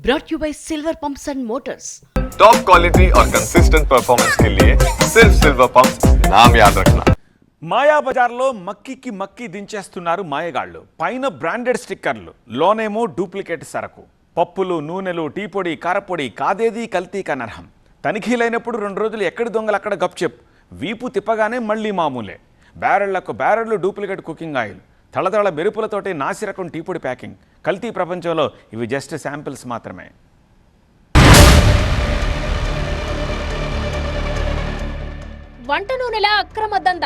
brought you by Silver Pumps and Motors. Top quality और consistent performance के लिए सिर्फ सिल्वर पंप नाम याद रखना మాయా బజార్లో మక్కికి మక్కి దించేస్తున్నారు మాయగాళ్ళు పైన బ్రాండెడ్ స్టిక్కర్లు లోనేమో డూప్లికేట్ సరకు పప్పులు నూనెలు టీ పొడి కారపొడి కాదేది కల్తీ కనర్హం తనిఖీలైనప్పుడు రెండు రోజులు ఎక్కడి దొంగలు అక్కడ గప్చెప్ వీపు తిప్పగానే మళ్ళీ మామూలే బ్యారెళ్లకు బ్యారెళ్లు డూప్లికేట్ కుకింగ్ ఆయిల్ తళతళ మెరుపులతోటి నాసిరకం టీ పొడి ప్యాకింగ్ కల్తీ ప్రపంచంలో ఇవి జస్ట్ శాంపిల్స్ మాత్రమే. వంట నూనెల అక్రమ దంద.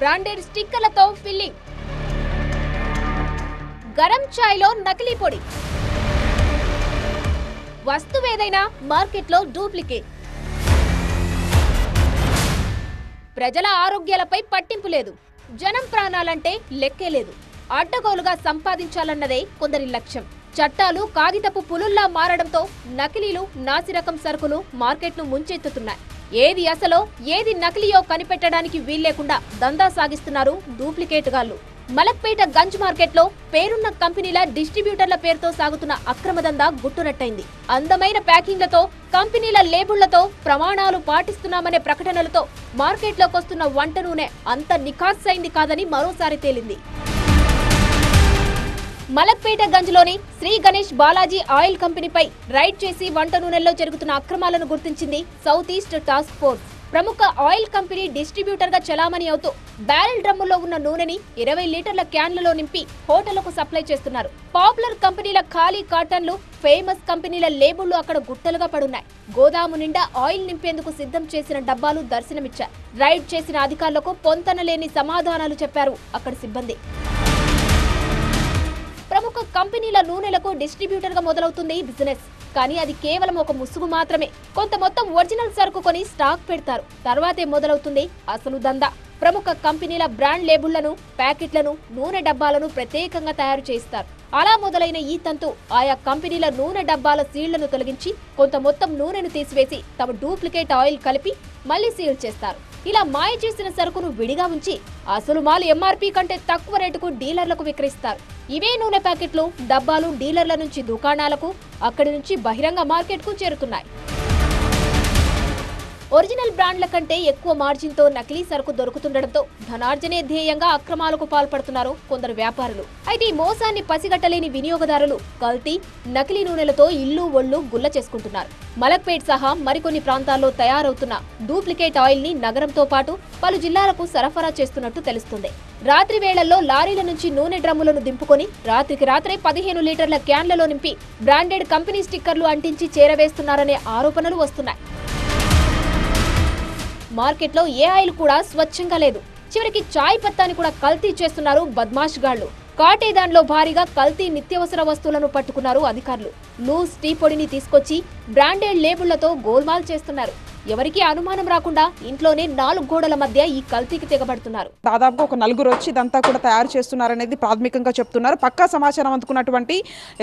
బ్రాండెడ్ స్టిక్కర్లతో ఫిల్లింగ్. గరం ఛాయ్లో నకిలీ పొడి. వస్తువేదైనా మార్కెట్లో డూప్లికేట్. ప్రజల ఆరోగ్యాలపై పట్టింపు లేదు. జనం ప్రాణాలంటే లెక్కే లేదు. అడ్డగోలుగా సంపాదించాలన్నదే కొందరి లక్ష్యం. చట్టాలు కాగితపు పులుల్లా మారడంతో నకిలీలు నాసిరకం సరుకులు మార్కెట్ను ముంచెత్తుతున్నాయి. ఏది అసలో ఏది నకిలీయో కనిపెట్టడానికి వీల్లేకుండా దందా సాగిస్తున్నారు డూప్లికేట్గాళ్ళు మలక్పేట గంజ్ మార్కెట్లో పేరున్న కంపెనీల డిస్ట్రిబ్యూటర్ల పేరుతో సాగుతున్న అక్రమ దందా గుట్టురట్టయింది అందమైన ప్యాకింగ్లతో కంపెనీల లేబుళ్ళతో ప్రమాణాలు పాటిస్తున్నామనే ప్రకటనలతో మార్కెట్లోకి వస్తున్న వంట నూనె అంత నిఖాస్సైంది కాదని మరోసారి తేలింది. మలక్పేట గంజ్లోని శ్రీ గణేష్ బాలాజీ ఆయిల్ కంపెనీపై రైడ్ చేసి వంట నూనెల్లో జరుగుతున్న అక్రమాలను గుర్తించింది సౌత్ ఈస్ట్ టాస్క్ ఫోర్స్. ప్రముఖ ఆయిల్ కంపెనీ డిస్ట్రిబ్యూటర్గా చలామణి అవుతూ బ్యారెల్ డ్రమ్ములో ఉన్న నూనెని ఇరవై లీటర్ల క్యాన్లలో నింపి హోటళ్ళకు సప్లై చేస్తున్నారు. పాపులర్ కంపెనీల ఖాళీ కాటన్లు ఫేమస్ కంపెనీల లేబుళ్ళు అక్కడ గుట్టలుగా పడున్నాయి. గోదాము నిండా ఆయిల్ నింపేందుకు సిద్ధం చేసిన డబ్బాలు దర్శనమిచ్చాయి. రైడ్ చేసిన అధికారులకు పొంతనలేని సమాధానాలు చెప్పారు అక్కడ సిబ్బంది. ప్రముఖ కంపెనీల నూనెలకు డిస్ట్రిబ్యూటర్గా మొదలవుతుంది ఈ బిజినెస్. కానీ అది కేవలం ఒక ముసుగు మాత్రమే. కొంత మొత్తం ఒరిజినల్ సరుకు కొని స్టాక్ పెడతారు. తర్వాతే మొదలవుతుంది అసలు దందా. ప్రముఖ కంపెనీల బ్రాండ్ లేబుళ్ళను ప్యాకెట్లను నూనె డబ్బాలను ప్రత్యేకంగా తయారు చేస్తారు. అలా మొదలైన ఈ తంతు ఆయా కంపెనీల నూనె డబ్బాల సీళ్ళను తొలగించి కొంత మొత్తం నూనెను తీసివేసి తమ డూప్లికేట్ ఆయిల్ కలిపి మళ్ళీ సీల్ చేస్తారు. ఇలా మాయ చేసిన సరుకును విడిగా ఉంచి అసలు మాలు ఎంఆర్పీ కంటే తక్కువ రేటుకు డీలర్లకు విక్రయిస్తారు. ఇవే నూనె ప్యాకెట్లు డబ్బాలు డీలర్ల నుంచి దుకాణాలకు అక్కడి నుంచి బహిరంగ మార్కెట్కు చేరుతున్నాయి. ఒరిజినల్ బ్రాండ్ల కంటే ఎక్కువ మార్జిన్తో నకిలీ సరుకు దొరుకుతుండటంతో ధనార్జనే ధ్యేయంగా అక్రమాలకు పాల్పడుతున్నారు కొందరు వ్యాపారులు. అయితే ఈ మోసాన్ని పసిగట్టలేని వినియోగదారులు కల్తీ నకిలీ నూనెలతో ఇల్లు ఒళ్ళు గుల్ల చేసుకుంటున్నారు. మలక్పేట్ సహా మరికొన్ని ప్రాంతాల్లో తయారవుతున్న డూప్లికేట్ ఆయిల్ని నగరంతో పాటు పలు జిల్లాలకు సరఫరా చేస్తున్నట్టు తెలుస్తుంది. రాత్రి వేళల్లో లారీల నుంచి నూనె డ్రమ్ములను దింపుకొని రాత్రికి రాత్రే పదిహేను లీటర్ల క్యాన్లలో నింపి బ్రాండెడ్ కంపెనీ స్టిక్కర్లు అంటించి చేరవేస్తున్నారనే ఆరోపణలు వస్తున్నాయి. మార్కెట్లో ఏ ఆయిల్ కూడా స్వచ్ఛంగా లేదు. చివరికి చాయ్ పత్తాని కూడా కల్తీ చేస్తున్నారు బద్మాష్ గాళ్ళు కాటేదాన్లో భారీగా కల్తీ నిత్యవసర వస్తువులను పట్టుకున్నారు అధికారులు. లూజ్ టీ పొడిని తీసుకొచ్చి బ్రాండెడ్ లేబుళ్ళతో గోల్మాల్ చేస్తున్నారు. ఎవరికీ అనుమానం రాకుండా ఇంట్లోనే నాలుగు గోడల మధ్య ఈ కల్తీకి తెగబడుతున్నారు. దాదాపుగా ఒక నలుగురు వచ్చి ఇదంతా కూడా తయారు చేస్తున్నారనేది ప్రాథమికంగా చెప్తున్నారు. పక్కా సమాచారం అందుకున్నటువంటి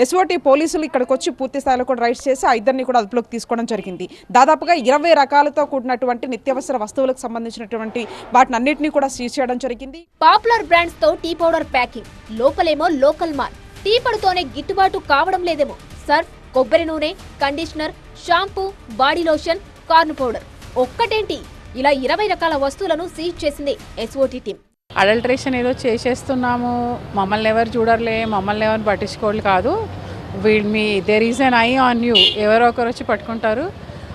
ఎస్ఓటి పోలీసులు ఇక్కడికి వచ్చి పూర్తి స్థాయిలో కూడా రైడ్స్ చేసి ఆ ఇద్దరిని కూడా అదుపులోకి తీసుకోవడం జరిగింది. దాదాపుగా ఇరవై రకాలతో కూడినటువంటి నిత్యావసర వస్తువులకు సంబంధించినటువంటి వాటిని అన్నింటినీ కూడా సీజ్ చేయడం జరిగింది. పాపులర్ బ్రాండ్స్తో టీ పౌడర్ ప్యాకింగ్ లోపలేమో లోకల్ మాల్. టీ పొడితోనే గిట్టుబాటు కావడం లేదేమో. సర్ఫ్ కొబ్బరి నూనె conditioner shampoo body lotion corn powder. ఒక్కటేంటి? ఇలా ఇరవై రకాల వస్తువులను సీజ్ చేసింది ఎస్ఓటి టీం. అడల్ట్రేషన్ ఏదో చేసేస్తున్నాము. మమ్మల్ని ఎవరు చూడర్లే మమ్మల్ని ఎవరు పట్టించుకోవాలి కాదు. Weed me they reason I on you ఎవరో ఒకరు వచ్చి పట్టుకుంటారు.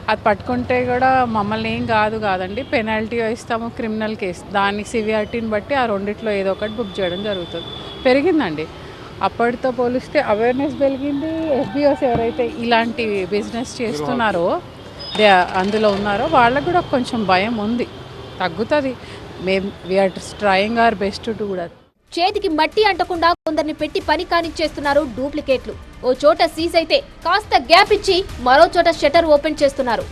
అది పట్టుకుంటే కూడా మమ్మల్ని ఏం కాదు కాదండి. పెనాల్టీ ఇస్తాము క్రిమినల్ కేసు దాని సివియారిటీని బట్టి ఆ రెండిట్లో ఏదో ఒకటి బుక్ చేయడం జరుగుతుంది. పెరిగిందండి. అప్పటితో పోలిస్తే అవేర్నెస్ పెరిగింది. ఎస్బీఓస్ ఎవరైతే ఇలాంటి బిజినెస్ చేస్తున్నారో దే అందులో ఉన్నారో వాళ్ళకు కూడా కొంచెం భయం ఉంది. తగ్గుతుంది. మేము we're trying our best to కూడా చేతికి మట్టి అంటకుండా కొందరిని పెట్టి పని కానిచ్చేస్తున్నారు డూప్లికేట్లు. ఓ చోట సీజ్ అయితే కాస్త గ్యాప్ ఇచ్చి మరో చోట షట్టర్ ఓపెన్ చేస్తున్నారు.